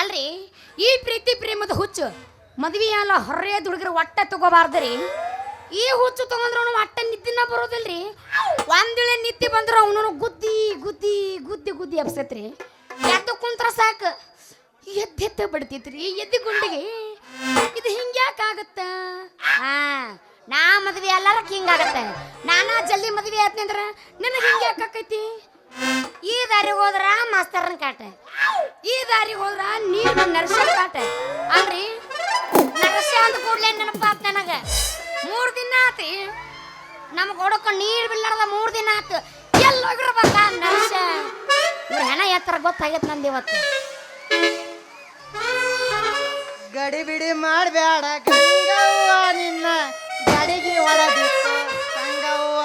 ಅಲ್ರಿ ಈ ಪ್ರೀತಿ ಪ್ರೇಮದ ಹುಚ್ಚು ಮದ್ವಿ ಅಲ್ಲ ಹೊರ್ರೆದ ಹುಡುಗರು ಒಟ್ಟ ತಗೋಬಾರ್ದ್ರಿ. ಗುದ್ದಿ ಎಬ್ಸತ್ರಿ ಎದ್ದು ಕುಂತ್ರ ಸಾಕು. ಎದ್ದೆತ್ತ ಬಡ್ತೈತ್ರಿ, ಎದ್ದು ಗುಂಡಿಗೆ. ಇದು ಹಿಂಗ್ಯಾಕಾಗತ್ತ ಹಾ, ನಾ ಮದ್ವೆ ಎಲ್ಲಾರಕ್ ಹಿಂಗಾಗತ್ತೆ ನಾನಾ ಜಲ್ದಿ ಮದ್ವೆ ನನಗೆ ಅಂದ್ರ ಯಾಕೆ ಹಿಂಗ್ಯಾಕೈತಿ ಈ ದಾರಿಗೆ ಹೋದ್ರ ಮಾಸ್ತರನ್ ಕಾಟ. ಈ ದಾರಿಗೆ ಹೋದ್ರ ನೀರು ನರ್ಸ ಕಾಟ. ಅಲ್ರಿ? ನರ್ಸ ಅಂದ ಕೂಡ್ಲೆ ನೆನಪಾತ್ ನನಗ. ಮೂರ್ ದಿನ ಆತಿ ನಮ್ಗೆ ಹೊಡಕ ನೀರ್ ಬಿಲ್ಲಾರ್ದ ಮೂರ್ ದಿನ ಆತು. ಎಲ್ಲಿ ಹೋಗಿರ್ಬೇಕ ನರ್ಸ ಇವ್ರ ಹೆಣ ಎತ್ತರ ಗೊತ್ತಾಗೈತೆ ನಂದು ಇವತ್ತು. ಗಡಿ ಬಿಡಿ ಮಾಡಬೇಡ, ಗಂಗವ್ವ ನಿನ್ನ ಗಡಿಗೆ ಒಳದಿತ್ತು ಗಂಗವ್ವ,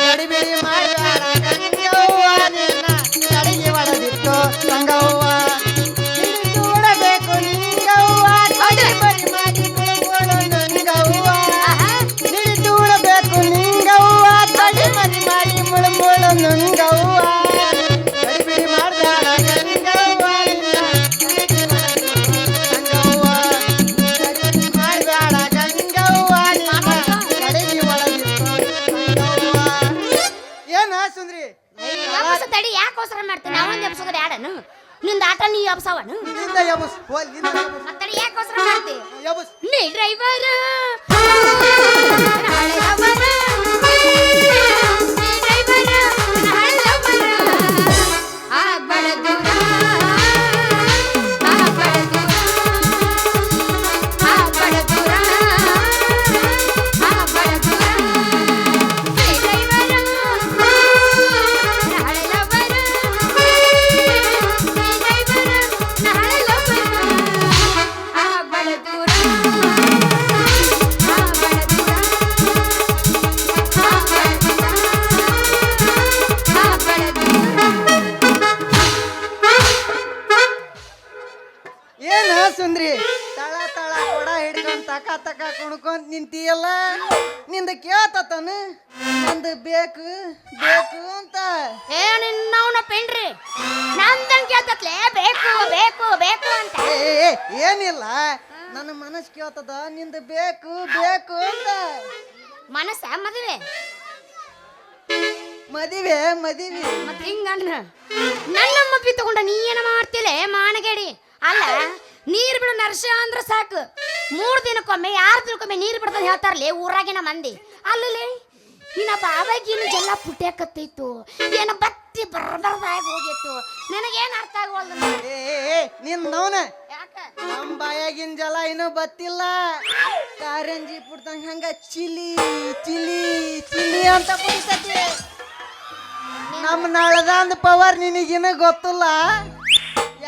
ಗಡಿ ಬಿಡಿ ಮಾಡಬೇಡ. ಏನ ಸುಂದ್ರಿ ತಡಿ ಯಾಕೆ ಅವಸರ ಮಾಡ್ತೀನಿ ಬ್ಯಾಡನು ನಿಂದ ಆಟ ನೀ ಎಬ್ಸವನು ನಿಂದ ಯಬಸ್ ಹೋಲ್ನಿಂದ ಯಬಸ್ ಮತ್ತಡಿ ಯಾಕೆ ಅವಸರ ಮಾಡ್ತಿ? ಯಬಸ್ ನೀ ಡ್ರೈವರ್ ನಿಂದ ನಂದು ಬೇಕು ಬೇಕು ಅಂತ. ಏ ನಿನ್ನವನ ಪೆಂಡ್ರಿ ನಂದನ್ ಕೇಳ್ತತ್ಲೆ ಬೇಕು ಬೇಕು ಬೇಕು ಅಂತ. ಏ ಏ, ಏ, ಏನಿಲ್ಲ. ನನ್ನ ಮನಸ್ಸು ಕೇಳ್ತದ ನಿಂದ ಬೇಕು ಬೇಕು ಅಂತ. ಮನಸ್ಸ ಮದುವೆ. ಮದಿವೆ ಮದಿವೆ. ಮತ್ತೆ ಹಿಂಗಣ್ಣ ನನ್ನ ಮದ್ವಿ ತಗೊಂಡ ನೀ ಏನ ಮಾಡ್ತಿಲೆ ಮಾನಗೇಡಿ? ಅಲ್ಲ ನೀರ್ ಬಿಡು ನರ್ಸ ಅಂದ್ರ ಸಾಕು. ಮೂರ್ ದಿನಕ್ಕೊಮ್ಮೆ ಯಾರ್ ದಿನಕ್ಕೊಮ್ಮೆ ನೀರ್ ಬಿಡ್ತಾನೆ ಹೇಳ್ತಾರಲಿ ಊರಾಗಿನ ಮಂದಿ. ಅಲ್ಲಲೇ ನಿನ್ನ ಬಾಬಾಗಿನ ಜಲ್ಲ ಪುಟ್ಯಾಕತ್ತೈತು. ಏನ ಬತ್ತಿ ಬರ್ಬರ್ದಾಗಿ ಹೋಗಿತ್ತು. ನಿನಗೇನು ಅರ್ಥ ಆಗೋಲ್ಲ ಏ ಯಾಕ? ನಮ್ಮ ಬಾಯಾಗಿನ ಜಲ ಇನ್ನೂ ಬತ್ತಿಲ್ಲ. ಕಾರಂಜಿ ಪುಡ್ತಂಗ ಹಂಗ ಚಿಲಿ ಚಿಲಿ ಚಿಲಿ ಅಂತ ಕುಡಿತತಿ ನಮ್ಮ ನಳದಂದ ಪವರ್ ನಿನಗಿನ ಗೊತ್ತಿಲ್ಲ?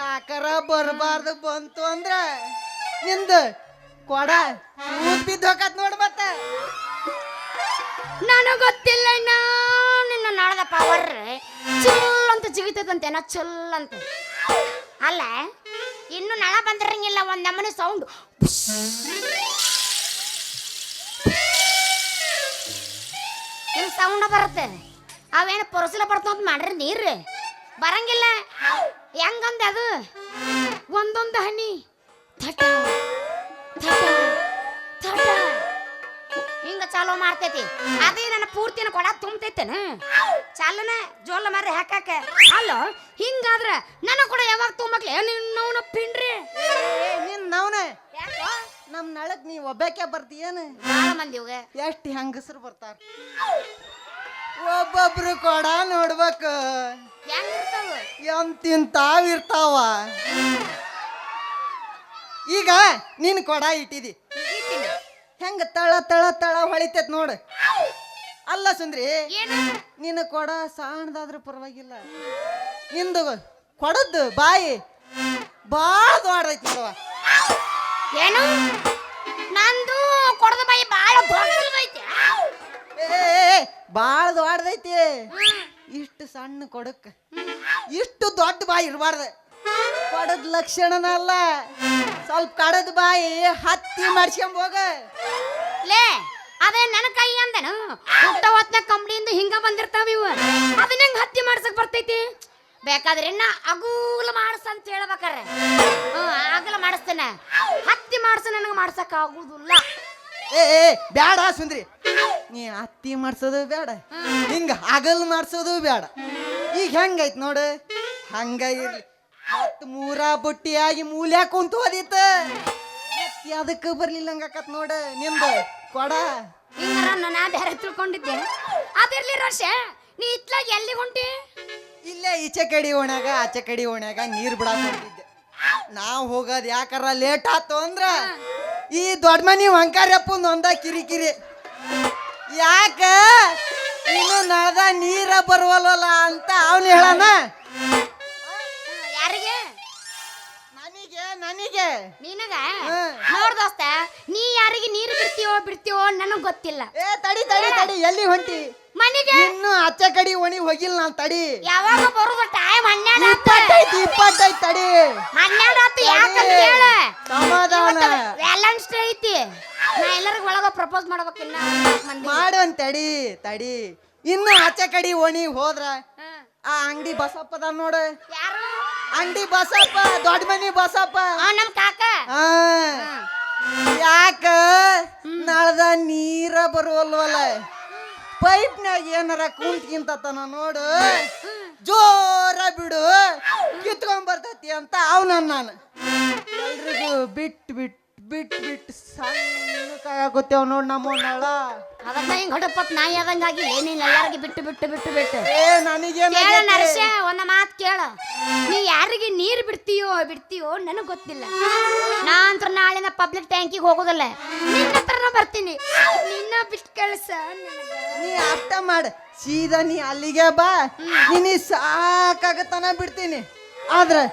ಯಾಕಾರ ಬರಬಾರ್ದು ಬಂತು ಅಂದ್ರ? ನಿಂದು ಕೊಡ ಊದ್ ಬಿದ್ದು ಹೋಗತ್ ನೋಡ್ ಮತ್ತ. ನನಗ್ ಗೊತ್ತಿಲ್ಲ ನಿನ್ನ ನಾಳದ ಪವರ್ ಚುಲ್ ಅಂತ ಜಿಗಿತೈತಂತೇನ ಚುಲ್ ಅಂತ ಅಲ್ಲ, ಇನ್ನು ನಳ ಬಂದಿರಂಗಿಲ್ಲ, ಒಂದ್ ನಮನೆ ಸೌಂಡ್ ಸೌಂಡ್ ಬರುತ್ತೆ. ಅವೇನು ಪೊರಸಲ ಬರ್ತಾವ ಅಂತ ಮಾಡ್ರಿ ನೀರು. ಬರಂಗಿಲ್ಲ. ಹೆಂಗಂದ ಅದು? ಒಂದೊಂದು ಹನಿ. ಥಟ ಥಟ ಥಟ. ಚಾಲೋ ಮಾಡ್ತೈತಿ. ಅದೇ ನನ್ನ ಪೂರ್ತಿನ ಕೊಡ ತುಂಬತೈತೇನ? ಚಾಲನೆ ಜೋಲ ಮಾರಿ ಹಾಕಾಕ. ಅಲ್ಲ ಹಿಂಗಾದ್ರೆ ನನ್ನ ಕೂಡ ಯಾವಾಗ ತುಂಬಕ್ಲೆ ನಿನ್ನವನ ಪಿಂಡ್ರಿ. ನಿನ್ನವನ ಯಾಕೋ? ನಮ್ಮ ನಳಕ್ ನೀ ಒಬ್ಬಾಕೆ ಬರ್ತೀಯೇನು? ಭಾಳ ಮಂದಿ ಇವಾಗ. ಎಷ್ಟು ಹೆಂಗಸರು ಬರ್ತಾರ? ಒಬ್ಬೊಬ್ರು ಕೊಡ ನೋಡ್ಬೇಕು. ಹೆಂಗಿರ್ತಾವ ಎಂತಿಂತಾವ್ ಇರ್ತಾವ. ಈಗ ನೀನ್ ಕೊಡ ಇಟ್ಟಿದಿ. ಹೆಂಗ ತಳ ತಳ ತಳ ಹೊಳಿತೈತ್ ನೋಡು. ಅಲ್ಲ ಸುಂದ್ರಿ ನಿನ್ನ ಕೊಡ ಸಣ್ಣದಾದ್ರೂ ಪರವಾಗಿಲ್ಲ. ನಿಂದು ಕೊಡದ್ದು ಬಾಯಿ ಭಾಳ ದೊಡ್ಡೈತಿ ನೋಡವ ಏನು? ನಂದು ಕೊಡದ ಬಾಯಿ ಭಾಳ ದೊಡ್ಡದೈತಿ. ಏ ಭಾಳ ದೊಡ್ಡದೈತಿ. ಇಷ್ಟು ಸಣ್ಣ ಕೊಡಕ್ಕೆ. ಇಷ್ಟು ದೊಡ್ಡ ಬಾಯಿ ಇರಬಾರ್ದು. ಕೊಡದ ಲಕ್ಷಣನಲ್ಲ. ಸ್ವಲ್ಪ ಕಡದ ಬಾಯಿ ಹತ್ತಿ ಮಾಡ್ಸ್ಕೊಂಡ್ ಹೋಗ. ಲೇ ಅದೇ ನನ್ನ ಕೈ ಅಂದನು. ಹುಟ್ಟ ಹೊತ್ತ ಕಂಬಳಿಯಿಂದ ಹಿಂಗ ಬಂದಿರ್ತಾವ ಇವು. ಅದನ್ನ ಹೆಂಗ್ ಹತ್ತಿ ಮಾಡ್ಸಕ್ ಬರ್ತೈತಿ? ಬೇಕಾದ್ರೆ ಇನ್ನ ಅಗೂಲ ಮಾಡ್ಸ ಅಂತ ಹೇಳ್ಬೇಕಾರೆ. ಹ್ಮ್ ಆಗಲ ಮಾಡಿಸ್ತೇನೆ. ಹತ್ತಿ ಮಾಡ್ಸ ನನಗೆ ಮಾಡ್ಸಕ್ ಆಗುದಿಲ್ಲ. ಏ ಬೇಡ ಬ್ಯಾಡ ಸುಂದ್ರಿ. ನೀ ಹತ್ತಿ ಮಾಡ್ಸೋದು ಬೇಡ ಹಿಂಗ ಹಗಲ್ ಮಾಡ್ಸೋದು ಬೇಡ ಈಗ ಹೆಂಗೈತ್ ನೋಡು? ಹಂಗ ಇರ್ಲಿ. ಮತ್ ಮೂರ ಬುಟ್ಟಿಯಾಗಿ ಮೂಲ್ಯಾ ಕುಂತು ಓದಿತ್ತ ಅದಕ್ಕೆ ಬರ್ಲಿಲ್ಲ ಹಂಗಾಕತ್ ನೋಡ. ನಿಂದು ಕೊಡ. ಹಿಂಗಾರ ನಾ ಬೇರೆ ತಿಳ್ಕೊಂಡಿದ್ದೆ. ಅದಿರ್ಲಿ ರಶ ನೀ ಇತ್ಲಾಗ ಎಲ್ಲಿ ಹೊಂಟಿ? ಇಲ್ಲೇ ಈಚೆ ಕಡಿ ಓಣ್ಯಾಗ ಆಚೆ ಕಡಿ ಓಣ್ಯಾಗ ನೀರ್ ಬಿಡಾಕ ಹೊಂಟಿದ್ದೆ ನಾವ್ ಹೋಗೋದ್ ಯಾಕಾರ ಲೇಟ್ ಆತು ಅಂದ್ರ ಈ ದೊಡ್ಡ ಮನಿ ವಂಕಾರ್ಯಪ್ಪಂದ್ ಒಂದ ಕಿರಿಕಿರಿ. ಯಾಕ? ಇನ್ನು ನಳದ ನೀರ ಬರುವಲ್ಲ ಅಂತ ನನಗೆ? ನನಗೆ. ನೋಡ್ ದೋಸ್ತ ನೀ ಯಾರಿಗೆ ನೀರು ಬಿಡ್ತೀವೋ ಬಿಡ್ತೀವೋ ನನಗ್ ಗೊತ್ತಿಲ್ಲ. ಏ ತಡಿ ತಡಿ ತಡಿ ಎಲ್ಲಿ ಹೊಂಟಿ? ಮನೆಗೆ? ಇನ್ನು ಅಚ್ಚ ಕಡಿ ಓಣಿ ಹೋಗಿಲ್ಲ ನಾನ್ ತಡಿ. ಯಾವಾಗ ಬರುದು ಟೈಮ್ ಹನ್ನೆರಡು ಇಪ್ಪತ್ತೈದು ಇಪ್ಪತ್ತೈದು ತಡಿ. ಹನ್ನೆರಡು ಆತು ಯಾಕಂತ. ಹೇಳ. ಸಮಾಧಾನ. ವ್ಯಾಲೆನ್ಸ್ ಡೇ ಐತಿ. ನಾ ಎಲ್ಲರಿಗೂ ಒಳಗ ಪ್ರಪೋಸ್ ಮಾಡ್ಬೇಕು ಇನ್ನ ಮಾಡು ಅಂತ ತಡಿ ತಡಿ. ಇನ್ನು ಆಚೆ ಕಡಿ ಓಣಿ ಹೋದ್ರ ಆ ಅಂಗಡಿ ಬಸಪ್ಪದ ನೋಡು. ಯಾರು? ಅಂಗಡಿ ಬಸಪ್ಪ ದೊಡ್ಡ ಮನಿ ಬಸಪ್ಪ. ಆ ನಮ್ ಕಾಕ. ಆ, ಯಾಕ? ನಳದ ನೀರ ಬರುವಲ್ವಲ್ಲ? ಪೈಪ್ನ್ಯಾಗ ಏನಾರ ಕುಂತ್ಕಿಂತತನ ನೋಡು. ಜೋರ ಬಿಡು. ಕಿತ್ಕೊಂಡ್ ಬರ್ತೈತಿ ಅಂತ ಅವನ ನಾನು. ಎಲ್ರಿಗೂ ಬಿಟ್ ಬಿಟ್ ಬಿಟ್ ಬಿಟ್ ಸಣ್ಣಕ್ಕಾಗುತ್ತೇವ್ ನೋಡ್ ನಮ್ಮ ನಳ. ಅದನ್ನ ಹಿಂಗ್ ಹೊಡಪತ್ ನಾಯಿ ಆದಂಗಾಗಿ ಏನಿಲ್ಲ ಎಲ್ಲಾರ್ಗಿ ಬಿಟ್ಟು ಬಿಟ್ಟು ಬಿಟ್ಟು ಬಿಟ್ಟು. ಏ ಕೇಳ ನರಸ್ಯ ಒಂದ ಮಾತು ಕೇಳ. ನೀ ಯಾರಿಗೆ ನೀರ್ ಬಿಡ್ತೀಯೋ ಬಿಡ್ತೀಯೋ ನನಗ್ ಗೊತ್ತಿಲ್ಲ. ನಾ ನಾಳೆನ ನಾಳಿನ ಪಬ್ಲಿಕ್ ಟ್ಯಾಂಕಿಗೆ ಹೋಗೋದಲ್ಲ. ನಿನ್ನ ಹತ್ರನ ಬರ್ತೀನಿ. ನಿನ್ನ ಬಿಟ್ಟು ಕಳ್ಸ ನನಗ. ನೀ ಅರ್ಥ ಮಾಡ. ಸೀದಾ ನೀ ಅಲ್ಲಿಗೆ ಬಾ. ನೀ ಸಾಕಾಗತನ ಬಿಡ್ತೀನಿ. ಆದ್ರೆ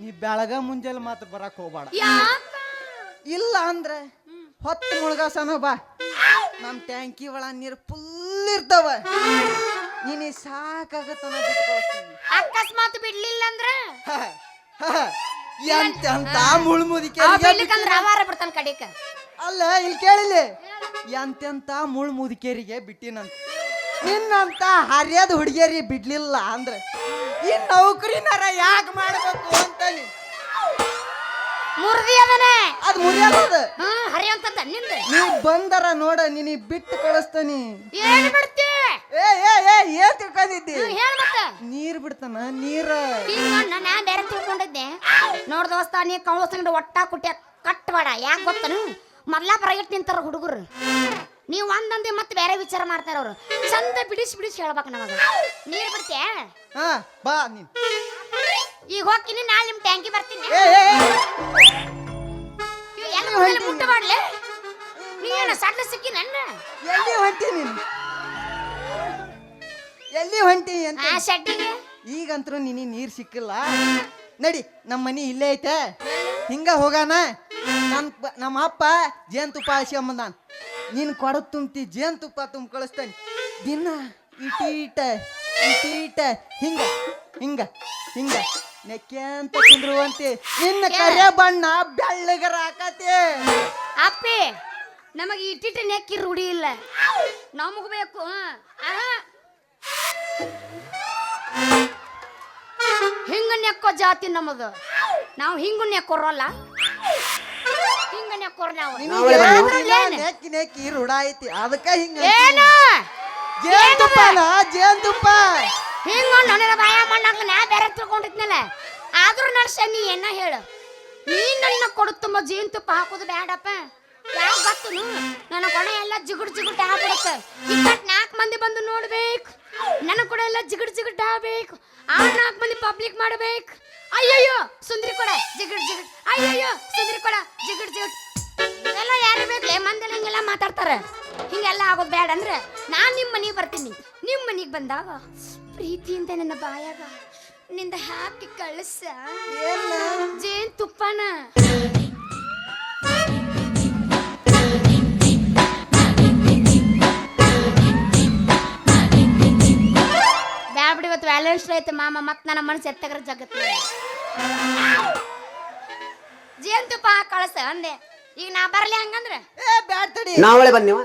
ನೀ ಬೆಳಗ ಮುಂಜಾನೆ ಮಾತ್ರ ಬರಕ್ ಹೋಗ್ಬೇಡ. ಯಾಕ ಇಲ್ಲ ಅಂದ್ರೆ ಹೊತ್ತು ಮುಳುಗಾಸನು ಬಾ. ನಮ್ಮ ಟ್ಯಾಂಕಿ ಒಳ ನೀರು ಫುಲ್ ಇರ್ತಾವ. ನೀನಿ ಕಳಿಸ್ತೀನಿ. ಅಕಸ್ಮಾತ್ ಬಿಡ್ಲಿಲ್ಲ ಅಂದ್ರ? ಎಂತ ಅಂತ ಮುಳ್ಮುದಿಕೆ ಅವಾರ ಕಡಿಕ. ಅಲ್ಲ ಇಲ್ಲಿ ಕೇಳಿಲ್ಲ. ಎಂತೆಂತ ಮುಳ್ ಮುದುಕೇರಿಗೆ ಬಿಟ್ಟಿನಂತ. ನಿನ್ನಂತ ಹರಿಯದ ಹುಡುಗಿಯರಿ ಬಿಡ್ಲಿಲ್ಲ ಅಂದ್ರೆ ಈ ನೌಕರಿನಾರ ಯಾಕೆ ಮಾಡ್ಬೇಕು ಅಂತ ಮುರ್ದಿ ಅದು ಅದ್ ಮುರಿಯಲ್ಲದ ಹ್ಮ್ ಹರಿಯಂತದ ನಿಂದ. ನೀ ಬಂದರ ನೋಡ ನಿನಿ ಬಿಟ್ಟು ಕಳಿಸ್ತಾನಿ. ಏನ್ ಬಿಡ್ತಿ? ಏ ಏ ಏ ಏನ್ ತಿಳ್ಕೊಂಡಿದ್ದಿ? ಹ್ಮ್, ಹೇಳ್ ಮತ್ತ. ನೀರ್ ಬಿಡ್ತಾನ ನೀರ. ನಾ ಬೇರೆ ತಿಳ್ಕೊಂಡಿದ್ದೆ. ನೋಡ್ ದೋಸ್ತ ನೀ ಕೌಸಂಗಡ ಒಟ್ಟ ಕುಟ್ಟ ಕಟ್ಬೇಡ ಯಾಕೆ ಗೊತ್ತನು ಮೊದ್ಲ ಪ್ರೈವೇಟ್ ನಿಂತಾರ ಹುಡುಗರು. ನೀವು ಒಂದಂದೆ ಮತ್ತೆ ಬೇರೆ ವಿಚಾರ ಮಾಡ್ತಾರ ಅವ್ರು. ಚಂದ ಬಿಡಿಸಿ ಬಿಡಿಸಿ ಹೇಳ್ಬೇಕು ನಮಗೆ. ನೀರು ಬಿಡ್ತೀಯ? ಹಾ ಬಾ ನೀನ್. ಈಗ ಹೋಗ್ತೀನಿ ನಾಳೆ ನಿಮ್ ಟ್ಯಾಂಕಿ ಬರ್ತೀನಿ. ಏ ಏ, ಏ. ಇವ್ ಎಲ್ಲ ಮೊದಲು ಮುಟ್ಟ ಮಾಡ್ಲೆ? ನೀ ಏನು ಸಣ್ಣ ಸಿಕ್ಕಿ ನನ್ನ? ಎಲ್ಲಿ ಹೊಂಟಿ ನೀನು ಎಲ್ಲಿ ಹೊಂಟಿ ಅಂತ? ಆ ಶೆಡ್ಡಿಗೆ? ಈಗಂತರೂ ನಿನಿ ನೀರ್ ಸಿಕ್ಕಿಲ್ಲ. ನಡಿ ನಮ್ಮ ಮನಿ ಇಲ್ಲೇ ಐತೆ. ಹಿಂಗ ಹೋಗಾನ? ನನ್ ಪ- ನಮ್ಮ ಅಪ್ಪ ಜೇನುತುಪ್ಪ ಹಸಿಯಂಬಂದಾನ ನೀನ್. ಕೊಡ ತುಂಬಿ ಜೇನುತುಪ್ಪ ತುಂಬ ಕಳಿಸ್ತಾನೆ ದಿನ ಇಟೀಟ ಇಟೀಟ. ಹಿಂಗ ಹಿಂಗ ಹಿಂಗ. ನೆಕ್ಕೆ ಅಂತ ಕುಂದ್ರುವಂತೆ ನಿನ್ನ ಕರೆ ಬಣ್ಣ ಬೆಳ್ಳಗರ ಹಾಕತಿ ಅಪ್ಪಿ ನಮಗೆ ಇಟ್ಟಿಟ್ಟು ನೆಕ್ಕಿ ರೂಢಿ ಇಲ್ಲ. ನಮಗ ಬೇಕು ಆಹಾ. ಹಿಂಗ ನೆಕ್ಕೋ ಜಾತಿ ನಮ್ಮದು ನಾವು ಹಿಂಗ ನೆಕ್ಕೋರಲ್ಲ. ಹಿಂಗ ನೆಕ್ಕೋರ್ ನಾವು. ನಿನಗೆ ಅದ್ರಲ್ಲಿ ಏನ್? ನೆಕ್ಕಿ ನೆಕ್ಕಿ ರೂಢ ಐತಿ. ಅದಕ್ಕ ಹಿಂಗ ಏನು? ಜೇನುತುಪ್ಪನ? ಜೇನುತುಪ್ಪ? ಹಿಂಗ ನನ್ನ ಭಯ ಮಣ್ಣಾಗ್ಲ ನಾ ಬೇರೆ ತಿಳ್ಕೊಂಡಿದ್ನಲ್ಲ. ಆದ್ರೂ ನರ್ಸ ನೀ ಏನ ಹೇಳು. ನೀ ನನ್ನ ತುಂಬ ಜೇನುತುಪ್ಪ ಹಾಕೋದು ಬೇಡಪ್ಪ ಯಾವ ಗೊತ್ತು ನನ್ನ ಕೊಣೆ ಎಲ್ಲ ಜಿಗುಡ್ ಜಿಗುಡ್ ಆಗ್ಬಿಡುತ್ತೆ. ಇಪ್ಪತ್ ನಾಲ್ಕು ಮಂದಿ ಬಂದು ನೋಡ್ಬೇಕು. ನನ್ನ ಕೊಡೆ ಎಲ್ಲ ಜಿಗುಡ್ ಜಿಗುಡ್ ಆಗ್ಬೇಕು. ಆ ನಾಲ್ಕು ಮಂದಿ ಪಬ್ಲಿಕ್ ಮಾಡ್ಬೇಕು. ಅಯ್ಯಯ್ಯೋ, ಸುಂದ್ರಿ ಕೊಡ, ಜಿಗುಡ್ ಜಿಗುಡ್. ಅಯ್ಯಯ್ಯೋ, ಸುಂದ್ರಿ ಕೊಡ, ಜಿಗುಡ್ ಜಿಗುಡ್. ಎಲ್ಲ ಯಾರು ಬೇಕಲೆ ಮಂದಿ ಹಿಂಗೆಲ್ಲ ಮಾತಾಡ್ತಾರೆ. ಹಿಂಗೆಲ್ಲ ಆಗೋದು ಬೇಡ ಅಂದ್ರೆ ನಾನು ನಿಮ್ಮ ಮನೆಗೆ ಬರ್ತೀನಿ. ನಿಮ್ಮ ಮನೆಗೆ ಬಂದಾಗ ಪ್ರೀತಿಯಿಂದ ನನ್ನ ಬಾಯಾಗ ನಿಂದ ಹಾಕಿ ಕಳಿಸ. ಜೇನ್ ತುಪ್ಪನ. ಬ್ಯಾಬಿಡಿ ಇವತ್ತು ವ್ಯಾಲೆನ್ಸ್ ಐತೆ ಮಾಮ ಮತ್ ನನ್ನ ಮನಸ್ಸು ಎತ್ತಗ್ರ ಜಗತ್ತು ಜೇನ್ ತುಪ್ಪ ಹಾಕಿ ಕಳಿಸ ಅಂದೆ. ಈಗ ನಾ ಬರ್ಲಿ ಹಂಗಂದ್ರೆ? ಏ ಬ್ಯಾಡ್ ತಡಿ. ನಾವಳೆ ಬಂದೇವ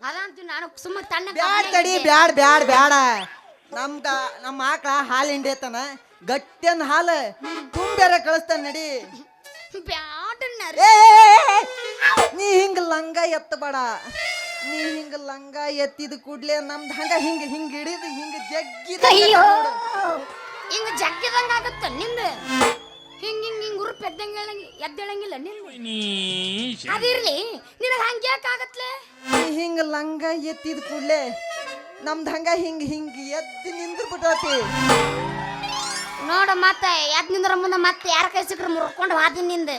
ಅದಂತ ನಾನು ಸುಮ್ಮ ತಣ್ಣ ಬ್ಯಾಡ್ ತಡಿ ಬ್ಯಾಡ್ ಬ್ಯಾಡ್ ಬ್ಯಾಡ. ನಮ್ದ ನಮ್ಮ ಆಕಳ ಹಾಲು ಹಿಂಡೇತನ ಗಟ್ಟಿಯನ್ ಹಾಲು. ತುಂಬ್ಯಾರ ಕಳಿಸ್ತಾನ ನಡಿ. ಬ್ಯಾಡ ನರಿ ಏ, ಏ, ಏ, ಏ, ನೀ ಹಿಂಗ ಲಂಗ ಎತ್ತಬೇಡ. ನೀ ಹಿಂಗ ಲಂಗ ಎತ್ತಿದ ಕೂಡ್ಲೆ ನಮ್ದು ಹಂಗ ಹಿಂಗ ಹಿಂಗ ಹಿಡಿದು ಹಿಂಗ ಜಗ್ಗಿದ ಅಯ್ಯೋ. ಹಿಂಗ ಜಗ್ಗಿದಂಗ ಆಗತ್ತ ನಿಂದ ಹಿಂಗ್ ಹಿಂಗ್ ಹಿಂಗ್ ಉರುಪ್ ಎದ್ದಂಗ ಎದ್ದೇಳಂಗಿಲ್ಲ ನಿಂದ ಅದಿರ್ಲಿ ನಿನಗ ಹಂಗ ಯಾಕೆ ಆಗತ್ಲೆ? ನೀ ಹಿಂಗ ಲಂಗ ಎತ್ತಿದ ಕೂಡ್ಲೆ ನಮ್ದು ಹಂಗ ಹಿಂಗ ಹಿಂಗ ಎದ್ದು ನಿಂದ್ರ ಬಿಟ್ಟತಿ ನೋಡ ಮತ್ತ ಎದ್ ನಿಂದ್ರ ಮುಂದೆ ಮತ್ತೆ ಯಾರ ಕೈ ಸಿಕ್ಕ್ರ ಮುರ್ಕೊಂಡು ಹಾದಿ ನಿಂದ.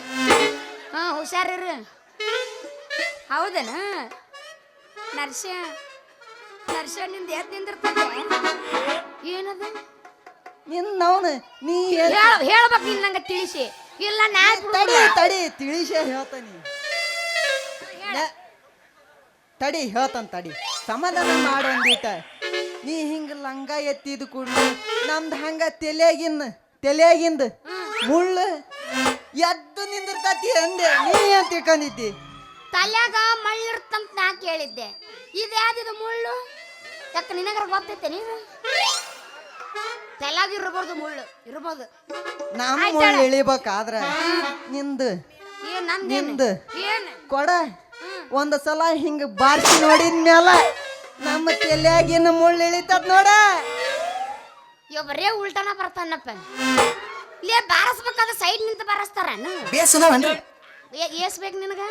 ಹಾ ಹುಷಾರಿರು. ಹೌದನ? ನರ್ಸ ನರ್ಸ ನಿಂದ ಎದ್ ನಿಂದಿರ್ತದೆ? ಏನದ? ನಿನ್ನ ನೀ ಏನ್- ಹೇಳ ಹೇಳ್ಬೇಕು ನೀನ್ ನಂಗ ತಿಳಿಸಿ. ಇಲ್ಲ ನಾ ತಡಿ ತಡಿ ತಿಳಿಸೇ ಹೇಳ್ತಾನಿ. ನ- ತಡಿ ಹೇಳ್ತಾನ ತಡಿ. ಸಮಾಧಾನ ಮಾಡು ಒಂದೀಟ ನೀ ಹಿಂಗ ಲಂಗ ಎತ್ತಿದ ಕೂಡ್ಲೆ ನಮ್ದು ಹಂಗ ತಲೆಯಾಗಿನ್ ತೆಲೆಗಿಂದ ಮುಳ್ಳು ಎದ್ದು ನಿಂದಿರ್ತತಿ ಅಂದೆ. ನೀ ಏನ್ ತಿಳ್ಕೊಂಡಿದ್ದಿ? ತಲ್ಯಾಗ ಮಳ್ಳಿರ್ತಂತ ನಾ ಕೇಳಿದ್ದೆ. ಇದ್ಯಾದಿದು ಮುಳ್ಳು? ಯಾಕ ನಿನಗರ ಗೊತ್ತೈತೆ ನೀನು? ತಲ್ಯಾಗ ಇರಬಾರ್ದು ಮುಳ್ಳು ಇರ್ಬೋದು. ನಮ್ಮ ಮುಳ್ಳು ಇಳಿಬೇಕಾದ್ರ ನಿಂದು ಏನ್ ನಂದೇನು? ನಿಂದು. ಏನ್? ಕೊಡ. ಒಂದ ಸಲ ಹಿಂಗ ಬಾರ್ಸಿ ನೋಡಿದ್ಮ್ಯಾಲ ನಮ್ಮ ತಲೆಯಾಗಿನ ಮುಳ್ಳು ಇಳಿತದ ನೋಡ. ಇವ ಬರೇ ಉಲ್ಟಾನ ಬರ್ತಾನಪ್ಪ. ಲೇ ಬಾರಸ್ಬೇಕಾದ್ರೆ ಸೈಡ್ ನಿಂತ ಬಾರಸ್ತಾರನು? ಬೇಸನವನ್ರಿ ಏಸ್ಬೇಕು ನಿನಗ?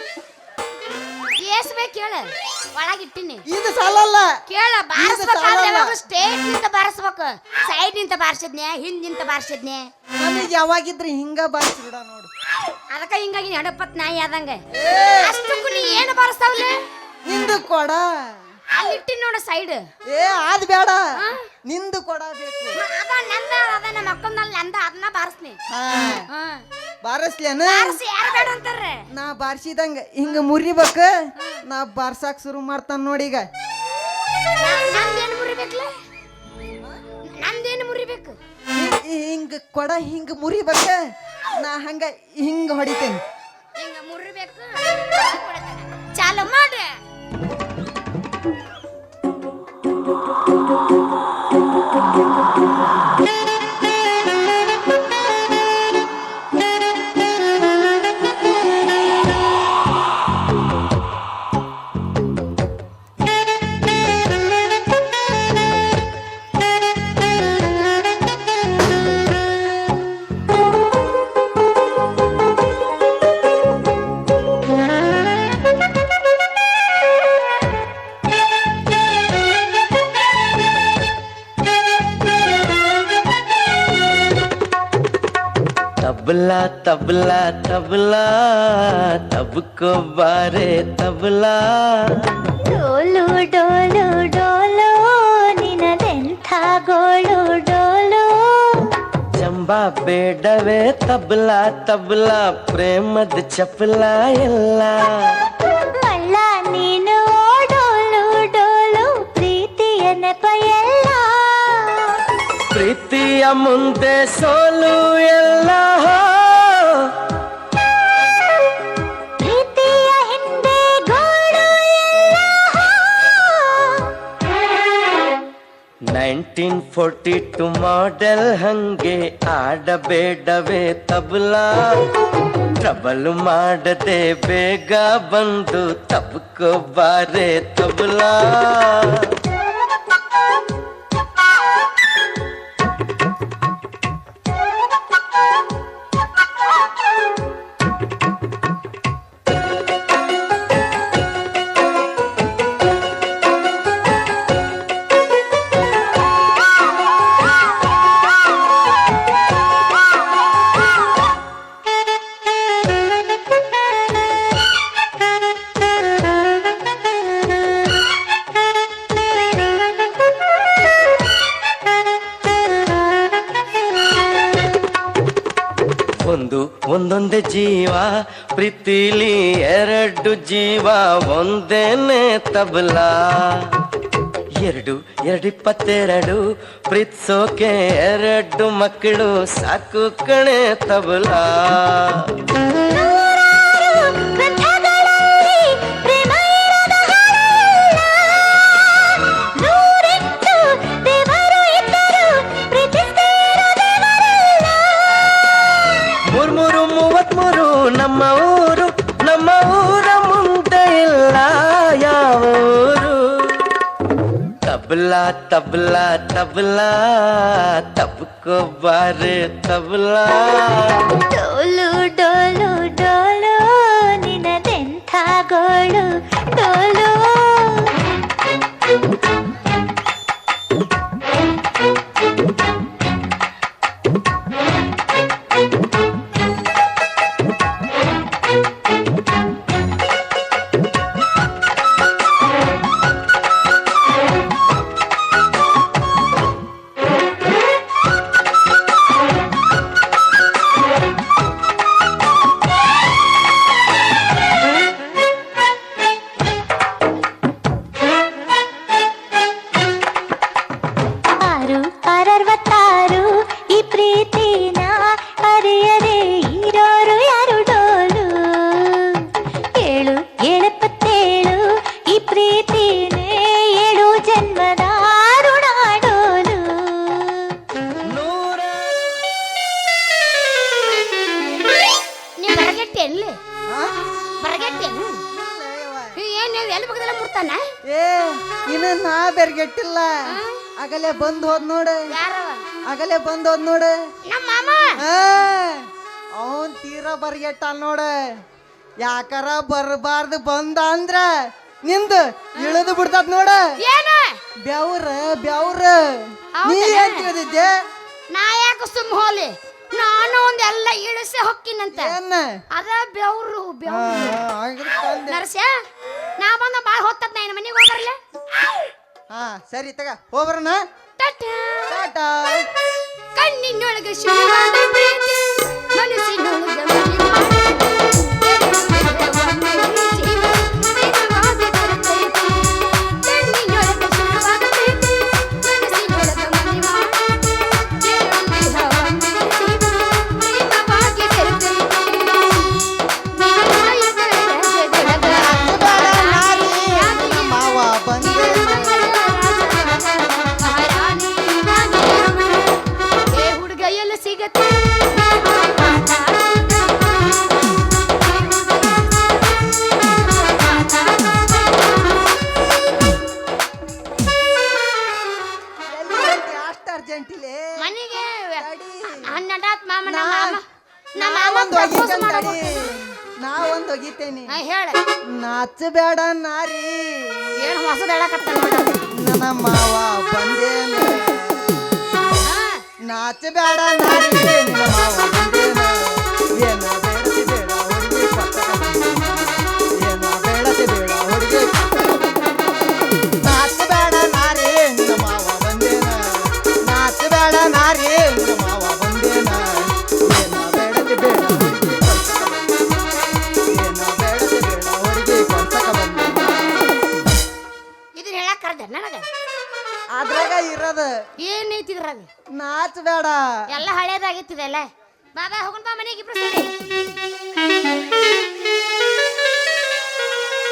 ಏಸ್ಬೇಕು ಹೇಳ ಒಳಗಿಟ್ಟಿನಿ. ಇದು ಸಾಲಲ್ಲ. ಕೇಳ ಬಾರಿಸ್ಬೇಕಾದ್ರೆ. ಯಾವಾಗ ಸ್ಟೇಟ್ ನಿಂತ ಬಾರಿಸ್ಬೇಕು. ಸೈಡ್ ನಿಂತ ಬಾರಿಸಿದ್ನೆ ಹಿಂದ್ ನಿಂತ ಬಾರಿಸಿದ್ನೆ. ನಮಗೆ ಯಾವಾಗಿದ್ರೆ ಹಿಂಗ ಬಾರಿಸಿ ಬಿಡ ನೋಡು. ಅದಕ್ಕ ಹಿಂಗಾಗಿ ನಡಪತ್ ನಾಯಿ ಆದಂಗ. ಅಷ್ಟಕ್ಕೂ ನೀ ಏನು ಬಾರಿಸ್ತಾವ್ಲೆ? ನಿಂದು ಕೊಡ. ಅಲ್ಲಿ ಇಟ್ಟಿ ನೋಡ ಸೈಡ್ ಏ ಅದ್ ಬೇಡ. ನಿಂದು ಕೊಡಬೇಕು ಅದ ನಂದ ಅದ ನಮ್ಮ ಅಕ್ಕನಲ್ಲಿ ನಂದ ಅದನ್ನ ಬಾರಿಸ್ನಿ ಬಾರಿಸ್ಲೇನ? ಬಾರಿಸಿ ಯಾರು ಬೇಡ ಅಂತಾರೆ ನಾ ಬಾರ್ಸಿದಂಗ. ಹಿಂಗ ಮುರಿಬೇಕ? ನಾ ಬಾರ್ಸಾಕ್ ಶುರು ಮಾಡ್ತಾನ ನೋಡಿಗ ನಂದೇನು ಮುರಿಬೇಕ್ಲೆ? ನಂದೇನು ಮುರಿಬೇಕು? ಹಿಂಗ ಕೊಡ ಹಿಂಗ ಮುರಿಬೇಕ? ನಾ ಹಂಗ ಹಿಂಗ ಹೊಡಿತೇನೆ. ಹಿಂಗ ಮುರಿಬೇಕು? ಚಾಲು ಮಾಡ್ರಿ. do do do do do tabla tabla తబుకో బారే tabla డోలు డోలు డోలు నినదెంಥ గోಳು డోలు చంబా ಬೇಡವೇ తబలా తబలా ప్రేమద ಚಪಲಾ ಎಲ್ಲ ಅಲ್ಲ ನೀನು ಡೋಲು ಡೋಲು ಪ್ರೀತಿಯ ನೆಪ ಎಲ್ಲ ಪ್ರೀತಿಯ ಮುಂದೆ ಸೋಲು ಎಲ್ಲ ನೈನ್ಟೀನ್ ಫೋರ್ಟಿ ಟು ಮಾಡೆಲ್ ಹಂಗೆ ಆಡಬೇಡವೇ ತಬಲಾ. ಟ್ರಬಲ್ ಮಾಡದೆ ಬೇಗ ಬಂದು ತಬ್ಕೋ ಬಾರೆ ತಬಲಾ. ಜೀವ ಪ್ರೀತಿಲಿ ಎರಡು ಜೀವ, ಒಂದೇನೆ ತಬಲಾ. ಎರಡು ಎರಡು ಇಪ್ಪತ್ತೆರಡು, ಪ್ರೀತ್ಸೋಕೆ ಎರಡು ಮಕ್ಕಳು ಸಾಕು ಕಣೆ ತಬಲಾ. तबला तबला तब को बारे तबला। ಆಗಲೇ ಬಂದ್ ಹೋದ್ ನೋಡ. ಆಗಲೇ ಬಂದ್ ಹೋದ್ ನೋಡ. ಅವನ್ ತೀರಾ ಬರ್ಗೆಟ್ಟ ನೋಡ. ಯಾಕಾರ ಬರಬಾರ್ದು ಬಂದ ಅಂದ್ರ ನಿಂದು ಇಳಿದು ಬಿಡ್ತದ ನೋಡ. ಬೆವ್ರ ಬೆವ್ರ. ನೀ ಏನ್ ತಿಳಿದಿದ್ದೆ? ನಾ ಯಾಕೆ ಸುಮ್ ಹೋಲಿ? ನಾನು ಒಂದ್ ಎಲ್ಲ ಇಳಿಸಿ ಹೊಕ್ಕಿನಂತೆ. ಅದ ಬೆವ್ರು ಬೆವ್ರು. ನಾ ಬಂದ ಬಾಳ ಹೋಗ್ತದ ನಾ ಮನೆಗೆ ಹೋಗ್ಬರ್ಲೆ ಹಾ ಸರಿ ತಗ ಹೋಗ್ಬರೋಣ? ಟಾಟಾ. ಟಾಟಾ. ಕಣ್ಣಿನೊಳಗೆ ಶಿವನ ಪ್ರೀತಿ ಮನಸ್ಸಿನೊಳಗೆ না ಬಾ ಬಾ ಹೋಗೋಣ ಬಾ ಮನೆಗೆ ಇಬ್ರು ಸೇರಿ